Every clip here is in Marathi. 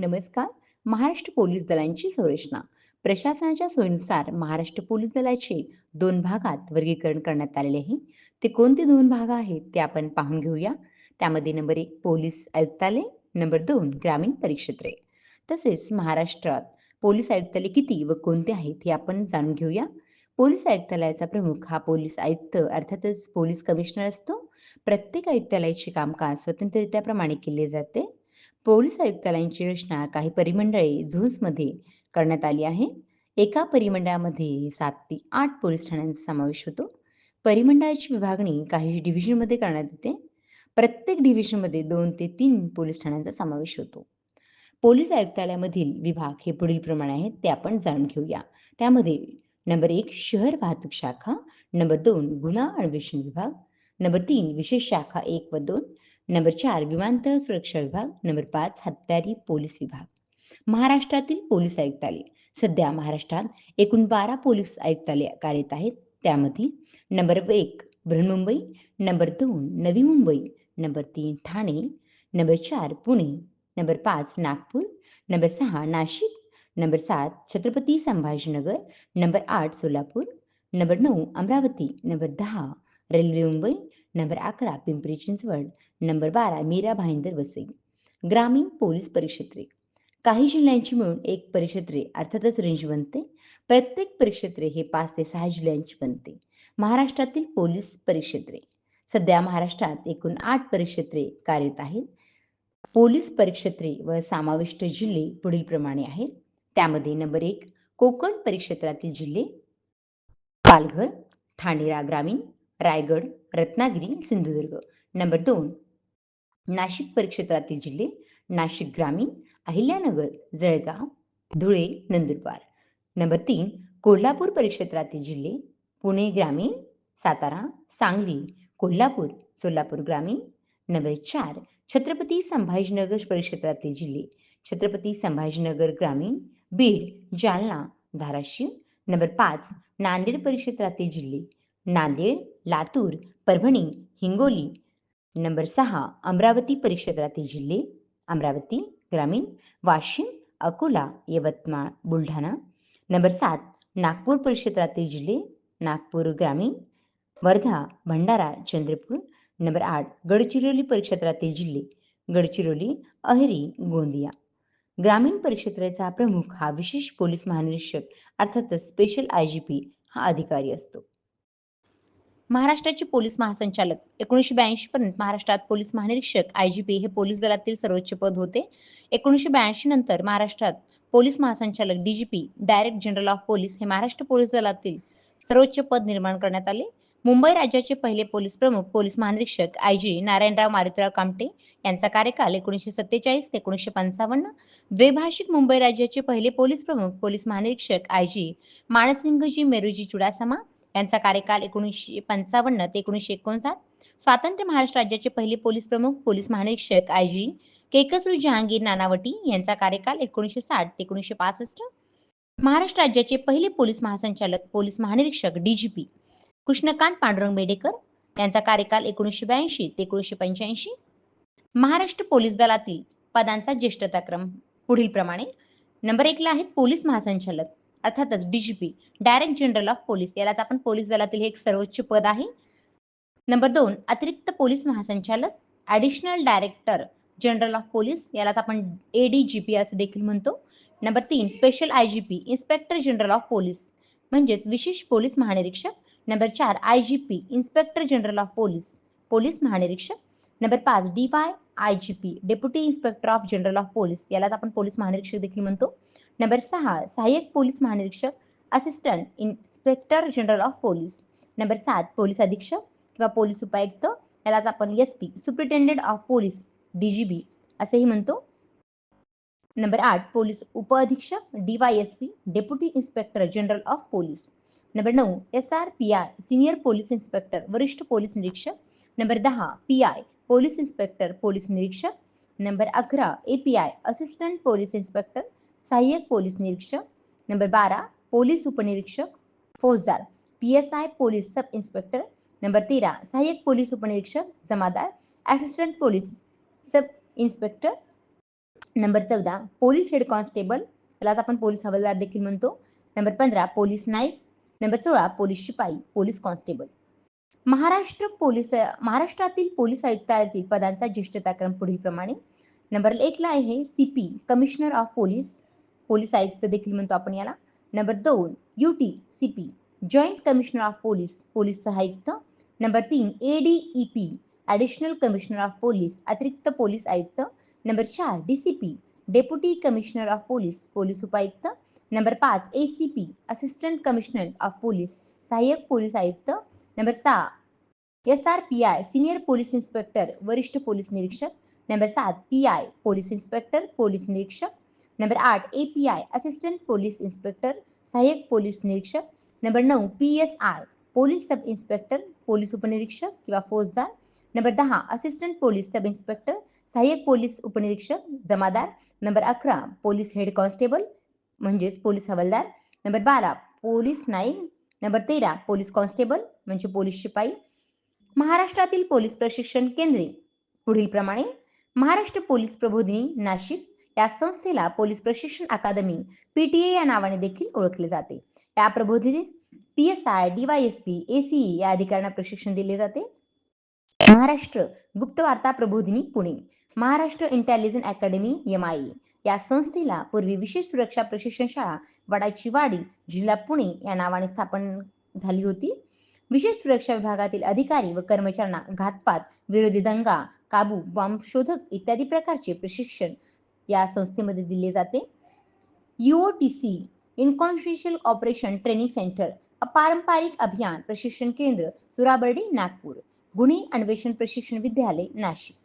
नमस्कार. महाराष्ट्र पोलीस दलांची संरचना. प्रशासनाच्या सोयीनुसार महाराष्ट्र पोलीस दलाचे दोन भागात वर्गीकरण करण्यात आलेले आहे. ते कोणते दोन भाग आहेत ते आपण पाहून घेऊया. त्यामध्ये नंबर एक पोलीस आयुक्तालय नंबर दोन ग्रामीण परिक्षेत्रे. तसेच महाराष्ट्रात पोलीस आयुक्तालय किती व कोणते आहेत हे आपण जाणून घेऊया. पोलीस आयुक्तालयाचा प्रमुख हा पोलीस आयुक्त अर्थातच पोलीस कमिशनर असतो. प्रत्येक आयुक्तालयाचे कामकाज स्वतंत्ररित्या प्रमाणे केले जाते. पोलीस आयुक्तालयांची रचना काही परिमंडळे झोन्समध्ये करण्यात आली आहे. एका परिमंडळामध्ये सात ते आठ पोलीस ठाण्यांचा समावेश होतो. परिमंडळाची विभागणी काही डिव्हिजनमध्ये करण्यात येते. प्रत्येक डिव्हिजनमध्ये दोन ते तीन पोलीस ठाण्यांचा समावेश होतो. पोलीस आयुक्तालयामधील विभाग हे पुढील प्रमाणे आहेत ते आपण जाणून घेऊया. त्यामध्ये नंबर एक शहर वाहतूक शाखा नंबर दोन गुन्हा अन्वेषण विभाग नंबर तीन विशेष शाखा एक व दोन नंबर चार विमानतळ सुरक्षा विभाग. नंबर पाच हत्यारी पोलीस विभाग. महाराष्ट्रातील पोलीस आयुक्तालय. सध्या महाराष्ट्रात एकूण बारा पोलीस आयुक्तालय कार्यरत आहेत. त्यामध्ये नंबर एक बृहन्मुंबई. नंबर दोन नवी मुंबई. नंबर तीन ठाणे. नंबर चार पुणे. नंबर पाच नागपूर. नंबर सहा नाशिक. नंबर सात छत्रपती संभाजीनगर. नंबर आठ सोलापूर. नंबर नऊ अमरावती. नंबर दहा रेल्वे मुंबई. नंबर अकरा पिंपरी चिंचवड. नंबर बारा मीरा भाईंदर वसई. ग्रामीण पोलीस परिक्षेत्रे काही जिल्ह्यांची मिळून एक परिक्षेत्रे अर्थातच रेंज बनते. प्रत्येक परिक्षेत्रे हे पाच ते सहा जिल्ह्यांची बनते. महाराष्ट्रातील पोलीस परिक्षेत्रे सध्या महाराष्ट्रात एकूण आठ परिक्षेत्रे कार्यरत आहेत. पोलीस परिक्षेत्रे व समाविष्ट जिल्हे पुढील प्रमाणे आहेत. त्यामध्ये नंबर एक कोकण परिक्षेत्रातील जिल्हे. पालघर ठाणेरा ग्रामीण रायगड रत्नागिरी सिंधुदुर्ग. नंबर दोन नाशिक परिक्षेत्रातील जिल्हे नाशिक ग्रामीण अहिल्यानगर जळगाव धुळे नंदुरबार. नंबर तीन कोल्हापूर परिक्षेत्रातील जिल्हे पुणे ग्रामीण सातारा सांगली कोल्हापूर सोलापूर ग्रामीण. नंबर चार छत्रपती संभाजीनगर परिक्षेत्रातील जिल्हे छत्रपती संभाजीनगर ग्रामीण बीड जालना धाराशिव. नंबर पाच नांदेड परिक्षेत्रातील जिल्हे नांदेड लातूर परभणी हिंगोली नंबर सहा अमरावती परिक्षेत्रातील जिल्हे अमरावती ग्रामीण वाशिम अकोला यवतमाळ बुलढाणा. नंबर सात नागपूर परिक्षेत्रातील जिल्हे नागपूर ग्रामीण वर्धा भंडारा चंद्रपूर. नंबर आठ गडचिरोली परिक्षेत्रातील जिल्हे गडचिरोली अहेरी गोंदिया. ग्रामीण परिक्षेत्राचा प्रमुख हा विशेष पोलीस महानिरीक्षक अर्थातच स्पेशल आय जी पी हा अधिकारी असतो. महाराष्ट्राचे पोलीस महासंचालक. एकोणीसशे ब्याऐंशी पर्यंत महाराष्ट्रात पोलीस महानिरीक्षक आय जी पी हे पोलीस दलातील सर्वोच्च पद होते. एकोणीसशे ब्याऐंशी नंतर महाराष्ट्रात पोलीस महासंचालक DGP direct general of police हे महाराष्ट्र पोलीस दलातील सर्वोच्च पद निर्माण करण्यात आले. मुंबई राज्याचे पहिले पोलीस प्रमुख पोलीस महानिरीक्षक आय जी नारायणराव मारुतीराव कामटे यांचा कार्यकाल एकोणीसशे सत्तेचाळीस ते एकोणीसशे पंचावन्न. द्वैभाषिक मुंबई राज्याचे पहिले पोलीस प्रमुख पोलीस महानिरीक्षक आय जी माणसिंगजी मेरुजी चुडासमा यांचा कार्यकाल एकोणीसशे पंचावन्न ते एकोणीसशे एकोणसाठ. स्वातंत्र्य महाराष्ट्र राज्याचे पहिले पोलीस प्रमुख पोलीस महानिरीक्षक आय जी केकसरू जहांगीर नानावटी यांचा कार्यकाल एकोणीसशे साठ ते एकोणीसशे पासष्ट. महाराष्ट्र राज्याचे पहिले पोलीस महासंचालक पोलीस महानिरीक्षक डीजीपी कृष्णकांत पांडुरंग मेडेकर यांचा कार्यकाल एकोणीसशे ब्याऐंशी ते एकोणीसशे पंच्याऐंशी. महाराष्ट्र पोलीस दलातील पदांचा ज्येष्ठताक्रम पुढील प्रमाणे नंबर एकला आहेत पोलीस महासंचालक अर्थातच DGP direct general of police यालाच आपण पोलीस दलातील हे एक सर्वोच्च पद आहे. नंबर दोन अतिरिक्त पोलीस महासंचालक additional director general of police यालाच आपण एडीजीपी असं देखील म्हणतो. नंबर तीन special IGP inspector general of police म्हणजेच विशेष पोलीस महानिरीक्षक. नंबर चार IGP inspector general of police police महानिरीक्षक. नंबर पाच D Y IGP deputy inspector of general of police यालाच आपण पोलीस महानिरीक्षक देखील म्हणतो. नंबर सहा सहाय्यक पोलीस महानिरीक्षक assistant inspector general of police number सात पोलीस अधीक्षक किंवा पोलीस उपायुक्त यालाच आपण S P superintendent of police DGB असेही म्हणतो. नंबर आठ पोलीस उपअधीक्षक DYSP deputy inspector general of police number नऊ S R P I senior police inspector वरिष्ठ पोलीस निरीक्षक. नंबर दहा P I police inspector police निरीक्षक. नंबर अकरा A P I assistant police inspector सहाय्यक पोलीस निरीक्षक. नंबर बारा पोलीस उपनिरीक्षक. फौजदार P S I police sub inspector number तेरा सहाय्यक पोलीस उपनिरीक्षक जमादार assistant police sub inspector number चौदा पोलीस हेड कॉन्स्टेबल त्यालाच आपण पोलीस हवालदार देखील म्हणतो. नंबर पंधरा पोलीस नाईक. नंबर सोळा पोलीस शिपाई पोलीस कॉन्स्टेबल महाराष्ट्र पोलीस महाराष्ट्रातील पोलीस आयुक्तालयातील पदांचा ज्येष्ठताक्रम पुढील प्रमाणे नंबर एकला आहे C P commissioner of police police आयुक्त देखील म्हणतो आपण याला. नंबर दोन UT CP joint commissioner of police police सहायुक्त number तीन A D E P additional commissioner of police अतिरिक्त पोलीस आयुक्त. नंबर चार D C P deputy commissioner of police police उपायुक्त. नंबर पाच A C P assistant commissioner of police सहाय्यक पोलीस आयुक्त. नंबर सहा S R P I senior police inspector वरिष्ठ पोलीस निरीक्षक. नंबर सात P I police inspector police निरीक्षक. नंबर आठ A P I assistant police inspector सहाय्यक पोलीस निरीक्षक. नंबर नऊ P S I police sub inspector police उपनिरीक्षक किंवा फौजदार नंबर दहा असिस्टंट पोलीस सब इन्स्पेक्टर सहाय्यक पोलीस उपनिरीक्षक जमादार. नंबर अकरा पोलीस हेड कॉन्स्टेबल म्हणजेच पोलीस हवालदार नंबर बारा पोलीस नाईक नंबर तेरा पोलीस कॉन्स्टेबल म्हणजे पोलीस शिपाई महाराष्ट्रातील पोलीस प्रशिक्षण केंद्रे पुढील प्रमाणे महाराष्ट्र पोलीस प्रबोधिनी नाशिक. या संस्थेला पोलीस प्रशिक्षण अकादमी पीटीए या नावाने देखील ओळखले जाते. या प्रबोधिनीस P S I DYSP ACE या अधिकाऱ्यांना प्रशिक्षण दिले जाते. महाराष्ट्र गुप्त वार्ता प्रबोधिनी Pune. Maharashtra intelligence academy M I या संस्थेला पूर्वी विशेष सुरक्षा प्रशिक्षण शाळा वडाची वाडी जिल्हा पुणे या नावाने स्थापन झाली होती. विशेष सुरक्षा विभागातील अधिकारी व कर्मचाऱ्यांना घातपात विरोधी दंगा काबू बॉम्ब शोधक इत्यादी प्रकारचे प्रशिक्षण या संस्थेमध्ये दिले जाते. UOTC unconstitutional operation training centre अपारंपरिक अभियान प्रशिक्षण केंद्र सुराबर्डी नागपूर. गुन्हे अन्वेषण प्रशिक्षण विद्यालय Nashik.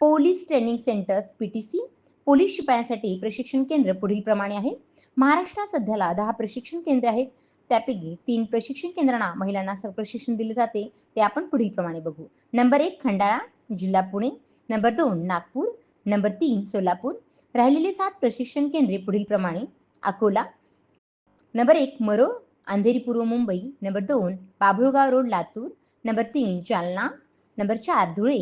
Police training centres PTC police शिपायांसाठी प्रशिक्षण केंद्र पुढील प्रमाणे आहे. महाराष्ट्रात सध्याला दहा प्रशिक्षण केंद्र आहेत. त्यापैकी तीन प्रशिक्षण केंद्रांना महिलांना प्रशिक्षण दिले जाते. ते आपण पुढील प्रमाणे बघू. नंबर एक खंडाळा जिल्हा पुणे. नंबर दोन नागपूर. नंबर तीन सोलापूर. राहिलेले सात प्रशिक्षण केंद्रे पुढील प्रमाणे. अकोला नंबर एक मरोळ अंधेरी पूर्व मुंबई नंबर दोन बाभुळगाव रोड लातूर नंबर तीन जालना नंबर चार धुळे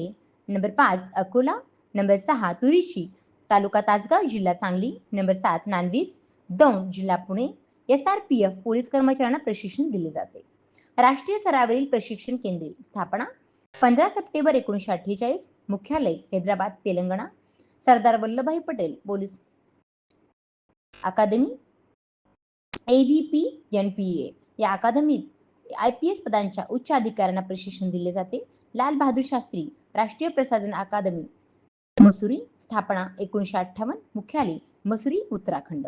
नंबर पाच अकोला नंबर सहा तुरीची तालुका तासगाव जिल्हा सांगली नंबर सात नानवीस दौंड जिल्हा Pune. S R P F police कर्मचाऱ्यांना प्रशिक्षण दिले जाते. राष्ट्रीय स्तरावरील प्रशिक्षण केंद्रे स्थापना पंधरा सप्टेंबर एकोणीशे अठ्ठेचाळीस मुख्यालय हैदराबाद तेलंगणा सरदार वल्लभभाई पटेल पोलीस अकादमी एव्हीपी एन पी ए या अकादमीत आय पी एस पदांच्या उच्च अधिकाऱ्यांना प्रशिक्षण दिले जाते. लाल बहादूर शास्त्री राष्ट्रीय प्रसाधन अकादमी मसुरी स्थापना एकोणीशे अठ्ठावन्न मुख्यालय मसुरी उत्तराखंड.